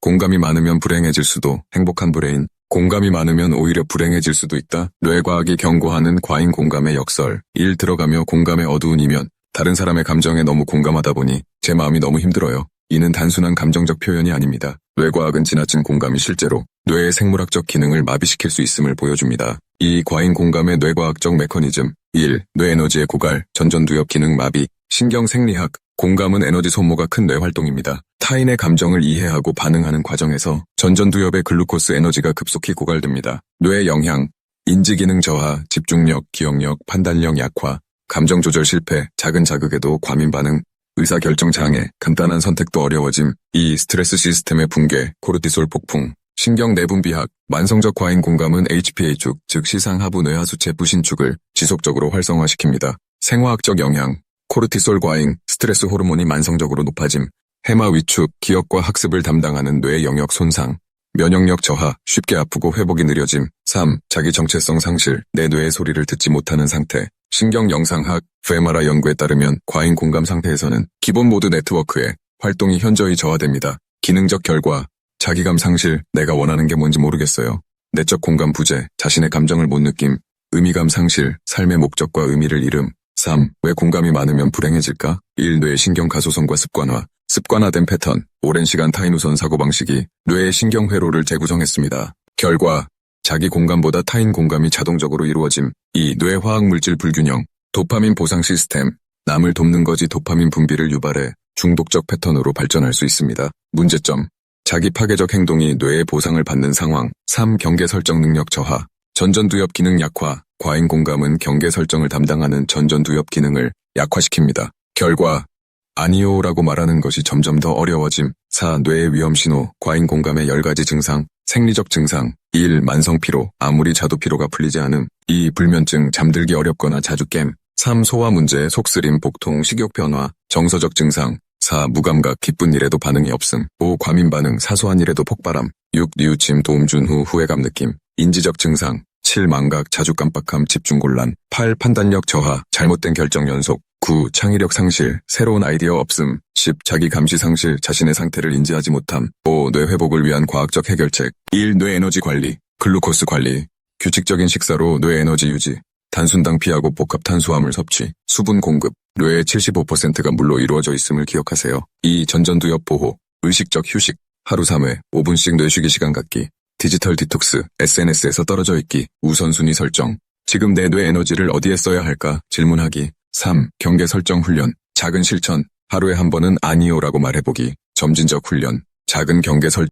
공감이 많으면 불행해질 수도 행복한 브레인. 공감이 많으면 오히려 불행해질 수도 있다. 뇌과학이 경고하는 과잉 공감의 역설. 일 들어가며 공감의 어두운 이면. 다른 사람의 감정에 너무 공감하다 보니 제 마음이 너무 힘들어요. 이는 단순한 감정적 표현이 아닙니다. 뇌과학은 지나친 공감이 실제로 뇌의 생물학적 기능을 마비시킬 수 있음을 보여줍니다. 이 과잉 공감의 뇌과학적 메커니즘 1. 뇌에너지의 고갈, 전전두엽 기능 마비, 신경 생리학, 공감은 에너지 소모가 큰 뇌활동입니다. 타인의 감정을 이해하고 반응하는 과정에서 전전두엽의 글루코스 에너지가 급속히 고갈됩니다. 뇌 영향, 인지기능 저하, 집중력, 기억력, 판단력 약화, 감정 조절 실패, 작은 자극에도 과민 반응, 의사결정 장애, 간단한 선택도 어려워짐, 이 스트레스 시스템의 붕괴, 코르티솔 폭풍, 신경 내분비학, 만성적 과잉 공감은 HPA축, 즉 시상하부 뇌하수체 부신축을 지속적으로 활성화시킵니다. 생화학적 영향, 코르티솔 과잉, 스트레스 호르몬이 만성적으로 높아짐, 해마 위축, 기억과 학습을 담당하는 뇌 영역 손상, 면역력 저하, 쉽게 아프고 회복이 느려짐. 3. 자기 정체성 상실, 내 뇌의 소리를 듣지 못하는 상태. 신경 영상학, FMRI 연구에 따르면 과잉 공감 상태에서는 기본 모드 네트워크의 활동이 현저히 저하됩니다. 기능적 결과, 자기감 상실, 내가 원하는 게 뭔지 모르겠어요. 내적 공감 부재, 자신의 감정을 못 느낌, 의미감 상실, 삶의 목적과 의미를 잃음. 3. 왜 공감이 많으면 불행해질까? 1. 뇌의 신경 가소성과 습관화, 습관화된 패턴, 오랜 시간 타인 우선 사고방식이 뇌의 신경 회로를 재구성했습니다. 결과, 자기 공감보다 타인 공감이 자동적으로 이루어짐. 2. 뇌 화학 물질 불균형, 도파민 보상 시스템, 남을 돕는 거지 도파민 분비를 유발해 중독적 패턴으로 발전할 수 있습니다. 문제점, 자기 파괴적 행동이 뇌의 보상을 받는 상황. 3. 경계 설정 능력 저하, 전전두엽 기능 약화, 과잉 공감은 경계 설정을 담당하는 전전두엽 기능을 약화시킵니다. 결과, 아니오라고 말하는 것이 점점 더 어려워짐. 4. 뇌의 위험 신호, 과잉 공감의 10가지 증상, 생리적 증상. 1. 만성 피로, 아무리 자도 피로가 풀리지 않음. 2. 불면증, 잠들기 어렵거나 자주 깸. 3. 소화 문제, 속쓰림, 복통, 식욕 변화, 정서적 증상. 4. 무감각, 기쁜 일에도 반응이 없음. 5. 과민 반응, 사소한 일에도 폭발함. 6. 뉘우침, 도움 준 후 후회감 느낌. 인지적 증상. 7. 망각, 자주 깜빡함, 집중 곤란. 8. 판단력 저하, 잘못된 결정 연속. 9. 창의력 상실, 새로운 아이디어 없음. 10. 자기 감시 상실, 자신의 상태를 인지하지 못함. 5. 뇌 회복을 위한 과학적 해결책. 1. 뇌 에너지 관리, 글루코스 관리. 규칙적인 식사로 뇌 에너지 유지. 단순당 피하고 복합 탄수화물 섭취, 수분 공급, 뇌의 75%가 물로 이루어져 있음을 기억하세요. 2. 전전두엽 보호, 의식적 휴식, 하루 3회, 5분씩 뇌쉬기 시간 갖기, 디지털 디톡스, SNS에서 떨어져 있기, 우선순위 설정, 지금 내 뇌 에너지를 어디에 써야 할까? 질문하기, 3. 경계 설정 훈련, 작은 실천, 하루에 한 번은 아니오라고 말해보기, 점진적 훈련, 작은 경계 설